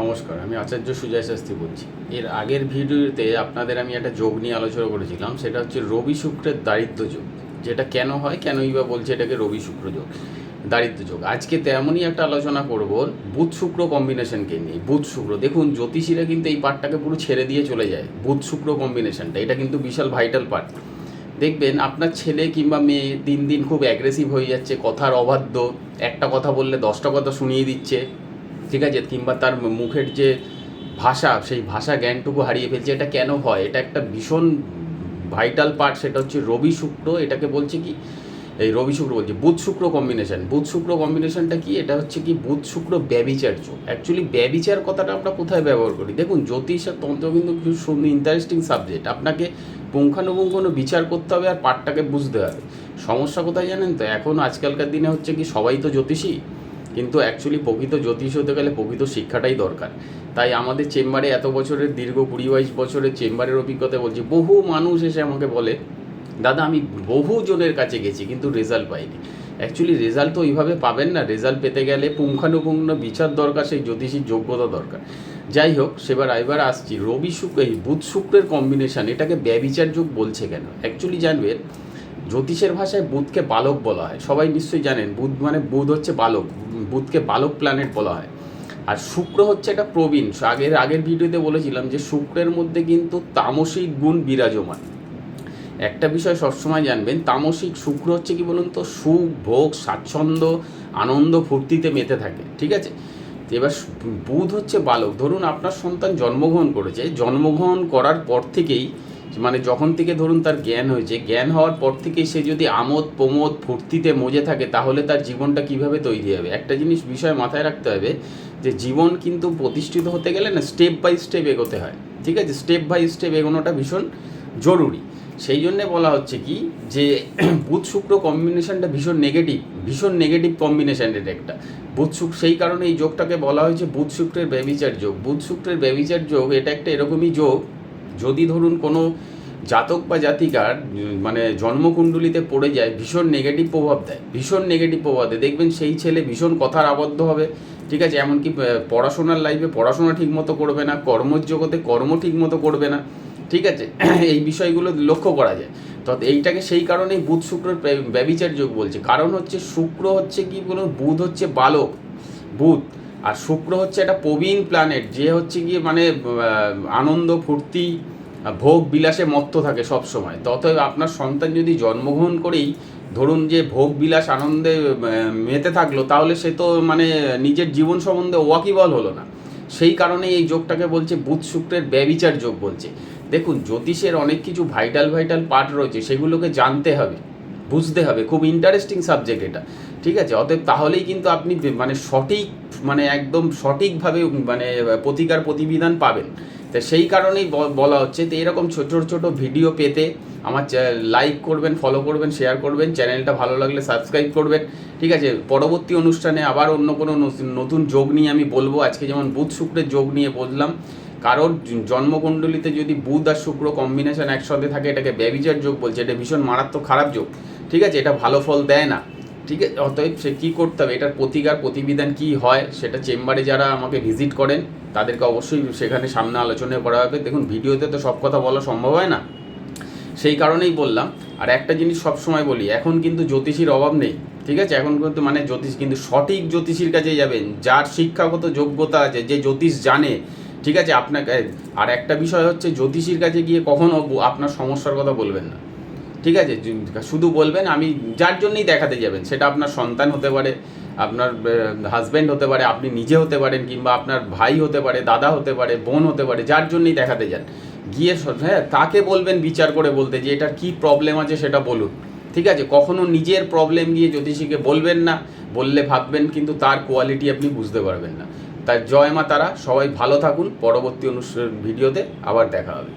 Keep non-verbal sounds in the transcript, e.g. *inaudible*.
নমস্কার, আমি আচার্য সুজয় শাস্ত্রী বলছি। এর আগের ভিডিওতে আপনাদের আমি একটা যোগ নিয়ে আলোচনা করেছিলাম, সেটা হচ্ছে রবি শুক্রের দারিদ্র যোগ। যেটা কেন হয়, কেনই বা বলছে এটাকে রবি শুক্র যোগ দারিদ্র যোগ। আজকে তেমনই একটা আলোচনা করব বুধ শুক্র কম্বিনেশনকে নিয়ে। বুধ শুক্র, দেখুন, জ্যোতিষীরা কিন্তু এই পার্টটাকে পুরো ছেড়ে দিয়ে চলে যায়, বুধ শুক্র কম্বিনেশনটা এটা কিন্তু বিশাল ভাইটাল পার্ট দেখবেন, আপনার ছেলে কিংবা মেয়ে দিন দিন খুব অ্যাগ্রেসিভ হয়ে যাচ্ছে, কথার অবাধ্য, একটা কথা বললে দশটা কথা শুনিয়ে দিচ্ছে ঠিক আছে, কিংবা তার মুখের যে ভাষা, সেই ভাষা জ্ঞানটুকু হারিয়ে ফেলছে, এটা কেন হয়? এটা একটা ভীষণ ভাইটাল পার্ট সেটা হচ্ছে রবি শুক্র, এটাকে বলছে কি? এই রবি শুক্র বলছে, বুধ শুক্র কম্বিনেশন বুধ শুক্র কম্বিনেশনটা কি? এটা হচ্ছে কি, বুধ শুক্র ব্যবিচার্য। অ্যাকচুয়ালি ব্যবিচার কথাটা আমরা কোথায় ব্যবহার করি? দেখুন, জ্যোতিষ আর তন্ত্র কিন্তু ইন্টারেস্টিং সাবজেক্ট আপনাকে পুঙ্খানুপুঙ্খানু বিচার করতে হবে আর পাঠটাকে বুঝতে হবে। সমস্যা কোথায় জানেন তো? এখন আজকালকার দিনে হচ্ছে কি, সবাই তো জ্যোতিষী। কিন্তু অ্যাকচুয়ালি প্রকৃত জ্যোতিষ হতে গেলে প্রকৃত শিক্ষাটাই দরকার। তাই আমাদের চেম্বারে এত বছরের, দীর্ঘ কুড়ি বাইশ বছরের চেম্বারের অভিজ্ঞতা বলছি, বহু মানুষ এসে আমাকে বলে, দাদা, আমি বহু জনের কাছে গেছি, কিন্তু রেজাল্ট পাইনি। অ্যাকচুয়ালি রেজাল্ট তো ওইভাবে পাবেন না রেজাল্ট পেতে গেলে পুঙ্খানুপুঙ্খ বিচার দরকার, সেই জ্যোতিষীর যোগ্যতা দরকার। যাই হোক, সেবার এবার আসছি, রবি শুক্র, এই বুধ শুক্রের কম্বিনেশান এটাকে ব্যবিচার যোগ বলছে কেন? অ্যাকচুয়ালি জানবেন জ্যোতিষের ভাষায় বুধকে বালক বলা হয়। সবাই নিশ্চয়ই জানেন, বুধ মানে বুধ হচ্ছে বালক, বুধকে বালক প্ল্যানেট বলা হয়। আর শুক্র হচ্ছে একটা প্রবীণ। আগের আগের ভিডিওতে বলেছিলাম যে শুক্রের মধ্যে কিন্তু তামসিক গুণ বিরাজমান। একটা বিষয় সবসময় জানবেন, তামসিক শুক্র হচ্ছে কি বলুন তো? সুখ, ভোগ, স্বাচ্ছন্দ্য, আনন্দ ফুর্তিতে মেতে থাকে, ঠিক আছে? এবার বুধ হচ্ছে বালক। ধরুন আপনার সন্তান জন্মগ্রহণ করেছে। জন্মগ্রহণ করার পর থেকেই মানে যখন থেকে ধরুন তার জ্ঞান হয়েছে, জ্ঞান হওয়ার পর থেকেই সে যদি আমোদ প্রমোদ ফুর্তিতে মজে থাকে, তাহলে তার জীবনটা কীভাবে তৈরি হবে? একটা জিনিস বিষয় মাথায় রাখতে হবে যে জীবন কিন্তু প্রতিষ্ঠিত হতে গেলে না স্টেপ বাই স্টেপ এগোতে হয়। ঠিক আছে? স্টেপ বাই স্টেপ এগোনোটা ভীষণ জরুরি। সেই জন্যে বলা হচ্ছে কি যে *clears throat* বুধ শুক্র কম্বিনেশনটা ভীষণ নেগেটিভ ভীষণ নেগেটিভ কম্বিনেশন এটা একটা। বুধ শুক্র সেই কারণে এই যোগটাকে বলা হয়েছে বুধ শুক্রের ব্যবিচার যোগ। বুধ শুক্রের ব্যবিচার যোগ এটা একটা এরকমই যোগ যদি ধরুন কোনো জাতক বা জাতিকার মানে জন্মকুণ্ডলিতে পড়ে যায়, ভীষণ নেগেটিভ প্রভাব দেয়, ভীষণ নেগেটিভ প্রভাব দেয়, দেখবেন সেই ছেলে ভীষণ কথার আবদ্ধ হবে, ঠিক আছে? এমনকি পড়াশোনার লাইফে পড়াশোনা ঠিকমতো করবে না কর্মজগতে কর্ম ঠিকমতো করবে না, ঠিক আছে? *clears throat* এই বিষয়গুলো লক্ষ্য করা যায়। তো এইটাকে সেই কারণেই বুধ শুক্রের ব্যব- ব্যবিচার যোগ বলছে। কারণ হচ্ছে শুক্র হচ্ছে কি বলুন? বুধ হচ্ছে বালক, বুধ। আর শুক্র হচ্ছে একটা প্রবীণ প্ল্যানেট যে হচ্ছে গিয়ে মানে আনন্দ, ফুর্তি ভোগ বিলাসে মত্ত থাকে সব সময়। ততএব আপনার সন্তান যদি জন্মগ্রহণ করেই ধরুন যে ভোগ বিলাস আনন্দে মেতে থাকল, তাহলে সে তো মানে নিজের জীবন সম্বন্ধে ওয়াকিবল হলো না। সেই কারণে এই যোগটাকে বলছে বুধ শুক্রের ব্যবিচার যোগ বলছে। দেখুন, জ্যোতিষের অনেক কিছু ভাইটাল ভাইটাল পার্ট রয়েছে, সেগুলোকে জানতে হবে, বুঝতে হবে। খুব ইন্টারেস্টিং সাবজেক্ট এটা। ঠিক আছে? অতএব তাহলেই কিন্তু আপনি মানে সঠিক মানে একদম সঠিকভাবে মানে প্রতিকার প্রতিবিধান পাবেন। তা সেই কারণেই বলা হচ্ছে তো এরকম ছোট ছোট ভিডিও পেতে আমার লাইক করবেন ফলো করবেন শেয়ার করবেন চ্যানেলটা ভালো লাগলে সাবস্ক্রাইব করবেন। ঠিক আছে, পরবর্তী অনুষ্ঠানে আবার অন্য কোনো নতুন- যোগ নিয়ে আমি বলব। আজকে যেমন বুধ শুক্রের যোগ নিয়ে বললাম কারোর জন্মকুণ্ডলিতে যদি বুধ আর শুক্র কম্বিনেশন একসাথে থাকে, এটাকে ব্যবিচার যোগ বলছে। এটা ভীষণ মারাত্মক খারাপ যোগ। ঠিক আছে, এটা ভালো ফল দেয় না। ঠিক আছে, অতএব সে কী করতে হবে? এটার প্রতিকার, প্রতিবিধান কী হয়? সেটা চেম্বারে যারা আমাকে ভিজিট করেন, তাদেরকে অবশ্যই সেখানে সামনে আলোচনা করা হবে। দেখুন, ভিডিওতে তো সব কথা বলা সম্ভব হয় না। সেই কারণেই বললাম, আর একটা জিনিস সবসময় বলি, এখন কিন্তু জ্যোতিষীর অভাব নেই, ঠিক আছে? এখন কিন্তু মানে জ্যোতিষ, কিন্তু সঠিক জ্যোতিষীর কাছে যাবেন। যার শিক্ষাগত যোগ্যতা আছে, যে জ্যোতিষ জানে, ঠিক আছে? আপনাকে, আর একটা বিষয় হচ্ছে, জ্যোতিষীর কাছে গিয়ে কখনো ব- আপনার সমস্যার কথা বলবেন না। ঠিক আছে শুধু বলবেন, আমি যার জন্যই দেখাতে যাবেন, সেটা আপনার সন্তান হতে পারে, আপনার হাজব্যান্ড হতে পারে, আপনি নিজে হতে পারেন কিংবা আপনার ভাই হতে পারে, দাদা হতে পারে, বোন হতে পারে, যার জন্যই দেখাতে যান। গিয়ে হ্যাঁ তাকে বলবেন, বিচার করে বলতে, যে এটার কী প্রবলেম আছে সেটা বলুন। ঠিক আছে, কখনো নিজের প্রবলেম গিয়ে জ্যোতিষীকে বলবেন না, বললে ভাববেন, কিন্তু তার কোয়ালিটি আপনি বুঝতে পারবেন না। তাই জয় মা তারা, সবাই ভালো থাকুন, পরবর্তী অনুষ্ঠান, ভিডিওতে আবার দেখা হবে।